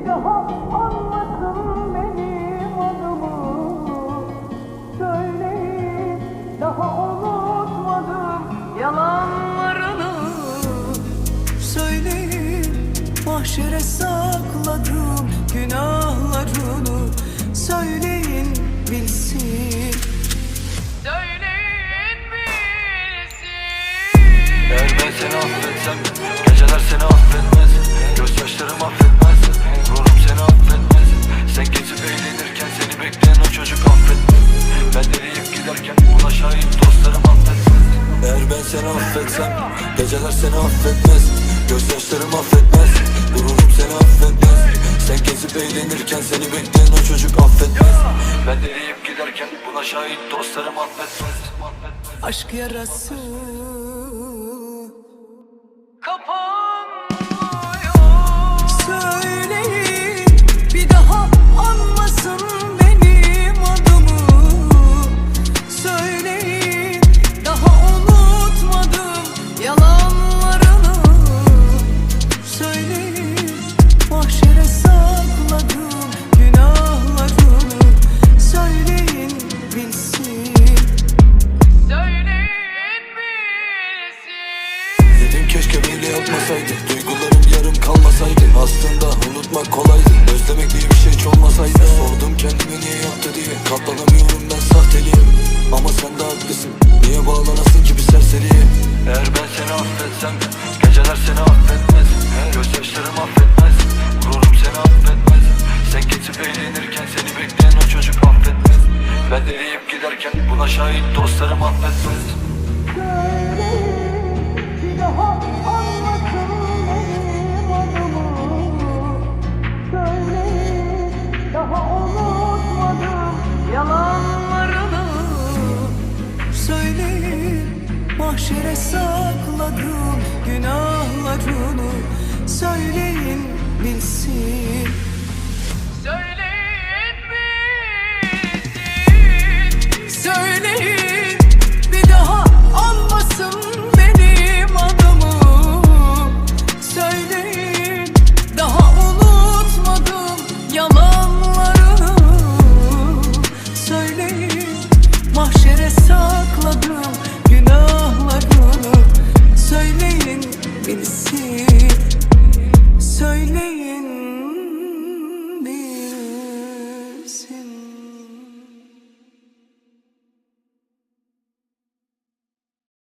bir daha anlasın benim adımı. Söyleyin daha unutmadım yalanlarını. Söyleyin mahşere sakladım günahlarını. Söyleyin bilsin. Söyleyin bilsin. Eğer ben seni affetsem Geceler seni affetmez. Gözyaşlarım affetmez seni affetsem Geceler seni affetmez Gözyaşlarım affetmez Ruhum seni affetmez. Sen gezip eğlenirken Seni bekleyen o çocuk affetmez. Ben eriyip giderken Buna şahit dostlarım affetmez. Aşk yarası keşke böyle yapmasaydı. Duygularım yarım kalmasaydı. Aslında unutmak kolaydı. Özlemek diye bir şey hiç olmasaydı. Sordum kendime niye yaptı diye. Katlanamıyorum ben sahteliyim Ama sen de haklısın. Niye bağlanasın ki bir serseriye? Eğer ben seni affetsem Geceler seni affetmez. Gözyaşlarım affetmez. Gururum seni affetmez. Sen geçip eğlenirken Seni bekleyen o çocuk affetmez. Ben eriyip giderken Buna şahit dostlarım affetmez Mahşere sakladım günahlarını. Söyleyin bilsin. Söyleyin bilsin. Söyleyin bir daha almasın benim adımı. Söyleyin daha unutmadım yalanlarını. Söyleyin mahşere sakladım